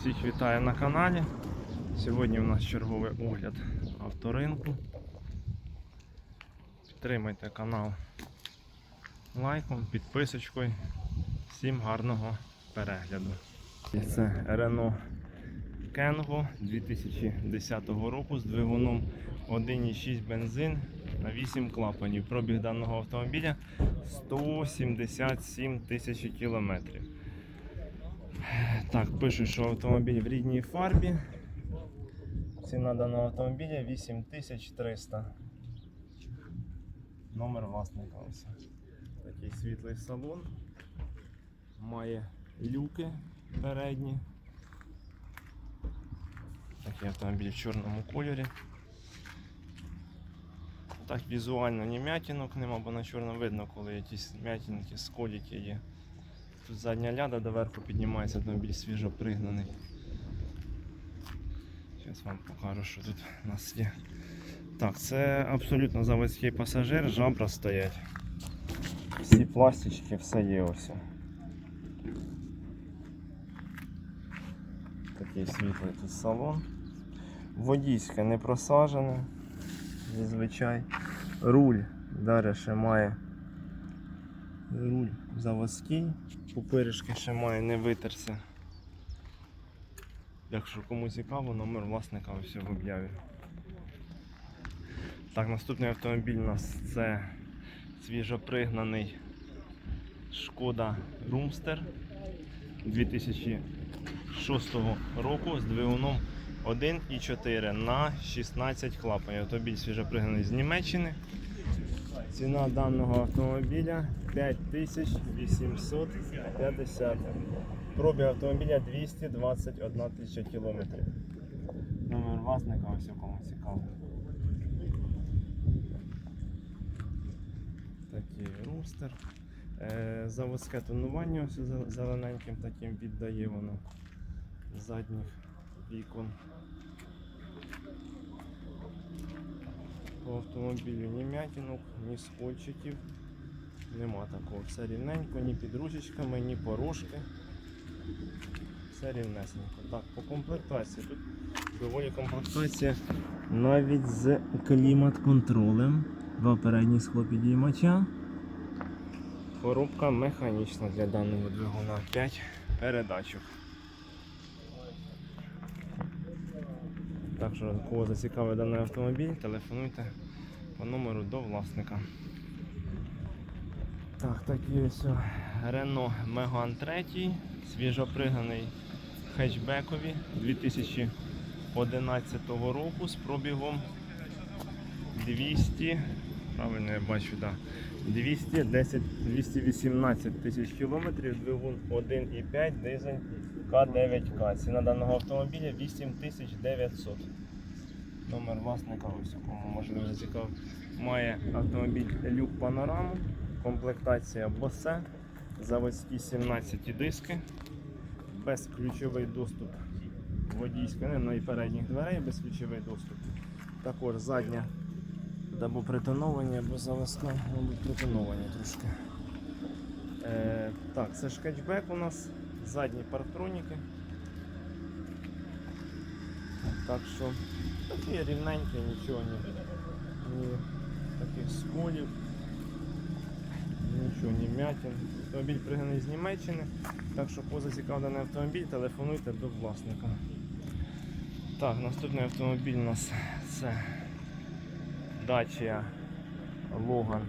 Всіх вітаю на каналі. Сьогодні у нас черговий огляд авторинку. Підтримайте канал лайком, підписочкою. Всім гарного перегляду. Це Renault Kengo 2010 року з двигуном 1,6 бензин на 8 клапанів. Пробіг даного автомобіля 177 тисяч кілометрів. Так, пишуть, що автомобіль в рідній фарбі. Ціна даного автомобіля 8300. Номер власника ось. Такий світлий салон. Має люки передні. Такий автомобіль в чорному кольорі. Так візуально ні м'ятінок нема, бо на чорному видно, коли якісь м'ятінки, сколіки є. Тут задня ляда доверху піднімається автомобіль свіжо пригнаний. Зараз вам покажу, що тут у нас є. Так, це абсолютно заводський пасажир, жабра стоять. Всі пластички, все є ось. Такий світлий тут салон. Водійське не просажене, зазвичай. Руль далі ще має руль заводський, пупиришки ще має не витерся. Якщо кому цікаво, номер власника ось в об'яві. Так, наступний автомобіль у нас це свіжопригнаний Шкода Румстер 2006 року з двигуном 1,4 на 16 клапанів. Автомобіль свіжопригнаний з Німеччини. Ціна даного автомобіля 5850. Пробіг автомобіля 221 тисяча кілометрів. Номер власника ось кому цікаво. Такий рустер. Е, заводське тонування зелененьким таким віддає воно задніх вікон. По автомобілю ні м'ятінок, ні скольчиків. Нема такого. Все рівненько, ні під ручечками, ні порожки. Все рівнесенько. Так, по комплектації. Тут доволі комплектація навіть з клімат-контролем. Два передні схлопідіймача. Коробка механічна для даного двигуна 5 передачок. Так що, кого зацікавив даний автомобіль, телефонуйте по номеру до власника. Так, такий ось о, Renault Megane 3, свіжоприганий хетчбекові 2011 року з пробігом 200, правильно я бачу, да, 210, 218 тисяч кілометрів, двигун 1,5, дизель К9К. Ціна даного автомобіля 8900. Номер власника ось кому можливо зацікавив. Має автомобіль люк панораму, комплектація Bose, заводські 17 диски, безключовий доступ водійської, ну і передніх дверей, безключовий доступ. Також задня або притоновані, або заводська, мабуть, притоновані трошки. Е, так, це ж хетчбек у нас, задні парктроніки. Так що такі рівненькі, нічого ні, ні таких сколів, нічого, ні м'ятин. Автомобіль пригнаний з Німеччини, так що поза цікавлений автомобіль, телефонуйте до власника. Так, наступний автомобіль у нас це Dacia Logan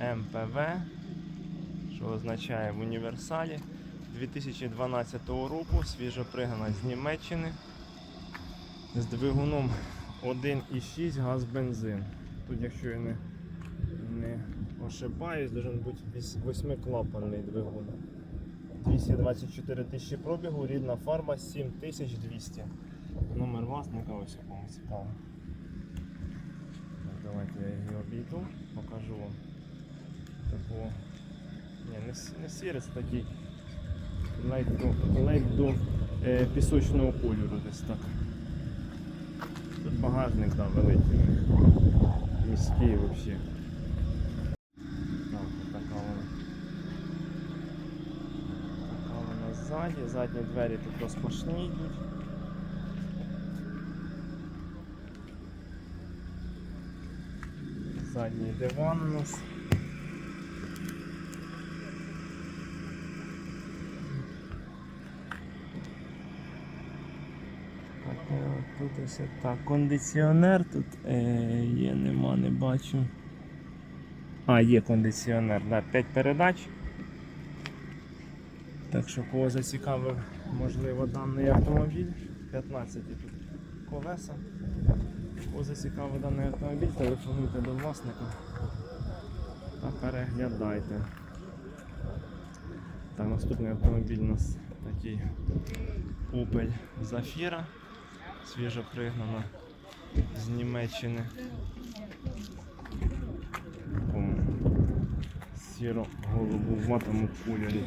MPV, що означає в універсалі 2012 року, свіжопригнана з Німеччини з двигуном 1,6 газ бензин. Тут, якщо я не, не ошибаюсь, должен бути 8-клапанний двигун. 224 тисячі пробігу, рідна фарба 7200. Номер власника ось якому цікаво. Давайте я її обійду, покажу вам такого. Ні, не, не сірий, це такий ледь до, ледь до е, пісочного кольору десь так. Тут багажник да, великий. Міський взагалі. Так, така вона. Ззаді, задні двері тут розпашні йдуть. Задній диван у нас. Так, е, Тут так, кондиціонер тут е, є, нема, не бачу. А, є кондиціонер, да, 5 передач. Так що кого зацікавив, можливо, даний автомобіль. 15 тут колеса. Кого зацікавив даний автомобіль, телефонуйте до власника та переглядайте. Так, наступний автомобіль у нас такий Opel Zafira, свіжо пригнана з Німеччини. В такому сіро-голубуватому кольорі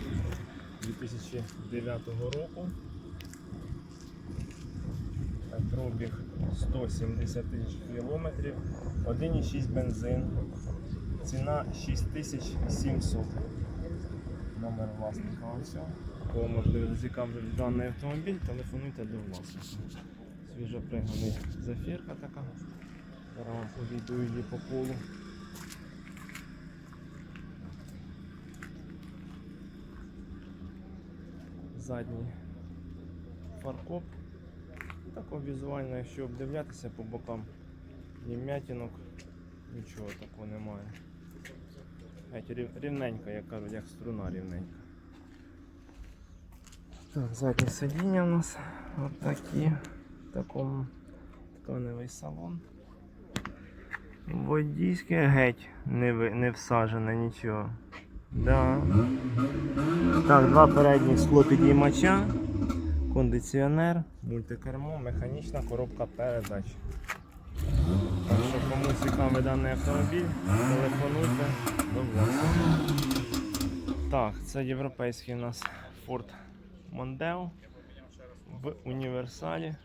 2009 року. Пробіг 170 тисяч кілометрів, 1,6 бензин, ціна 6700. Номер власника. Кого можливо зацікавив даний автомобіль, телефонуйте до власника. Свіжо пригнаний зафірка така. Зараз вам повідую її по колу. Задній фаркоп. Тако візуально, якщо обдивлятися по бокам, ні м'ятінок, нічого такого немає. Геть рів- рівненька, як кажуть, як струна рівненька. Так, заднє сидіння у нас отакі. В такому тканевий салон. Водійське геть не, не всажене нічого. Да. Так, два передні склопідіймача, кондиціонер, мультикермо, механічна коробка передач. Так що кому цікавий даний автомобіль, телефонуйте до власника. Так, це європейський у нас Ford Mondeo в універсалі.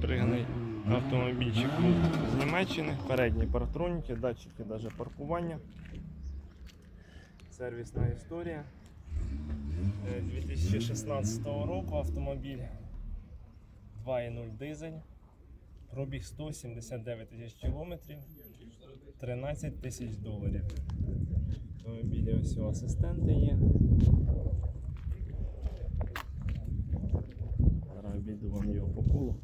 Пригнаний автомобільчик з Німеччини, передні парктроніки, датчики навіть паркування. Сервісна історія. Е, 2016 року автомобіль 2.0 дизель. Пробіг 179 тисяч кілометрів, 13 тисяч доларів. Автомобілі ось у асистенти є. Зараз обійду вам його по колу.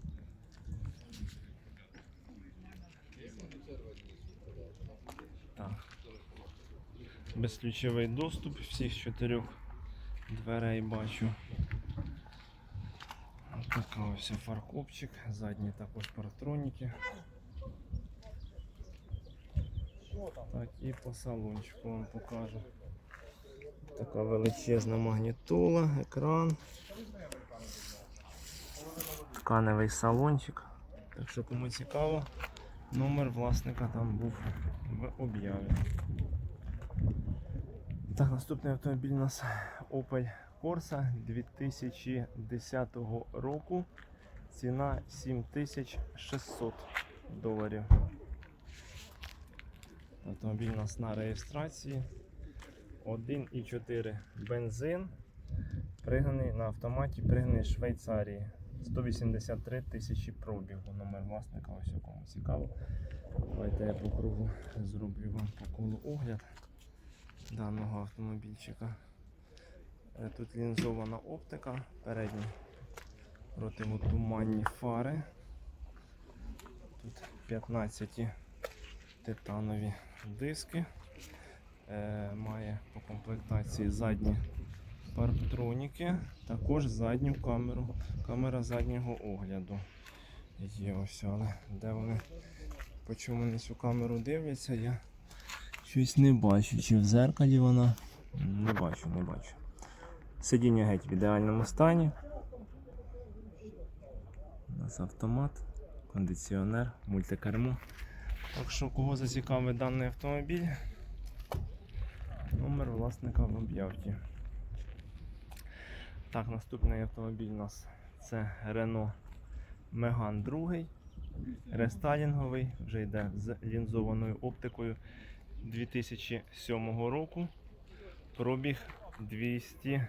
Безключовий доступ всіх чотирьох дверей бачу. Така ось фаркопчик, задні також парктроніки. Так, і по салончику вам покажу. Така величезна магнітола, екран. Тканевий салончик. Так що кому цікаво, номер власника там був в об'яві. Так, наступний автомобіль у нас Opel Corsa 2010 року. Ціна 7600 доларів. Автомобіль у нас на реєстрації. 1,4 бензин. Пригнаний на автоматі, пригнаний Швейцарії. 183 тисячі пробігу. Номер власника, ось у кому цікаво. Давайте я по кругу зроблю вам по колу огляд даного автомобільчика. Е, Тут лінзована оптика, передні противотуманні фари. Тут 15 титанові диски. Е, Має по комплектації задні парктроніки, також задню камеру, камера заднього огляду. Є ось, але де вони по чому на цю камеру дивляться, я щось не бачу. Чи в зеркалі вона? Не бачу, не бачу. Сидіння геть в ідеальному стані. У нас автомат, кондиціонер, мультикермо. Так що, кого зацікавить даний автомобіль, номер власника в об'явці. Так, наступний автомобіль у нас це Renault Megane 2. Рестайлінговий, вже йде з лінзованою оптикою 2007 року. Пробіг 200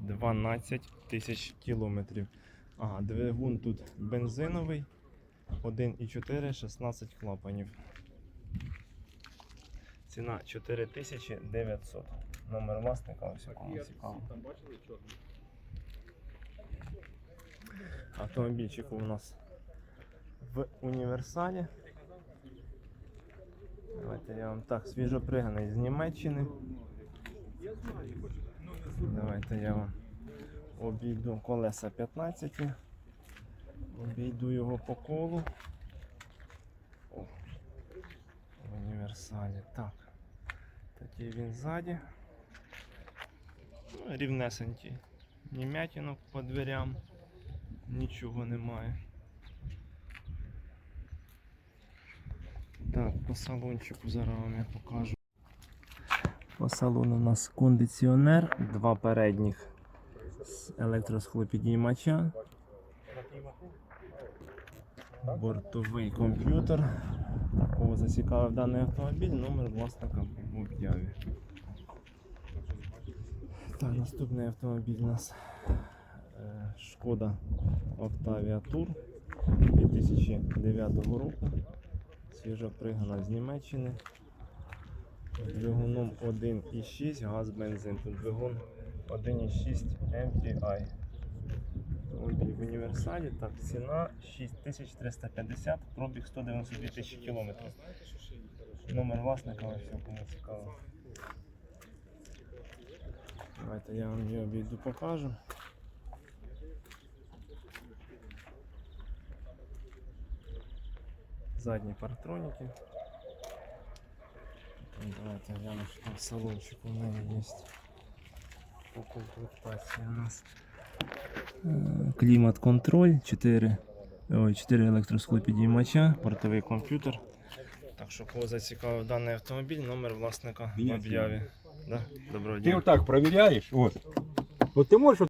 12 тисяч кілометрів. Ага, двигун тут бензиновий. 1,4, 16 клапанів. Ціна 4900. Номер власника, ось кому цікаво. Автомобільчик у нас в універсалі. Давайте я вам так, свіжоприганий з Німеччини. Давайте я вам обійду колеса 15. Обійду його по колу. О, в універсалі. Так. Такий він ззаді. Ну, рівнесенький. Ні м'ятінок по дверям. Нічого немає. Так, по салончику зараз вам я покажу. По салону у нас кондиціонер, два передніх з електросхлопідіймача. Бортовий комп'ютер. Кого зацікавив даний автомобіль, номер власника в об'яві. Так, наступний автомобіль у нас е, Шкода Octavia Tour 2009 року. Свіжа пригнана з Німеччини. Двигуном 1,6 газ бензин. Тут двигун 1,6 MPI. Автомобіль в універсалі. Так, ціна 6350, пробіг 192 тисячі кілометрів. Номер власника все, кому цікаво. Давайте я вам його обійду покажу. Задні партроніки. Так, Давайте гляну, що там в салончику у неї є. По комплектації у нас е, клімат-контроль, 4, ой, 4 електросклопідіймача, портовий комп'ютер. Так що кого зацікавив даний автомобіль, номер власника в Меня об'яві. Да? Доброго Ты дня. вот так проверяешь, вот. Вот ты можешь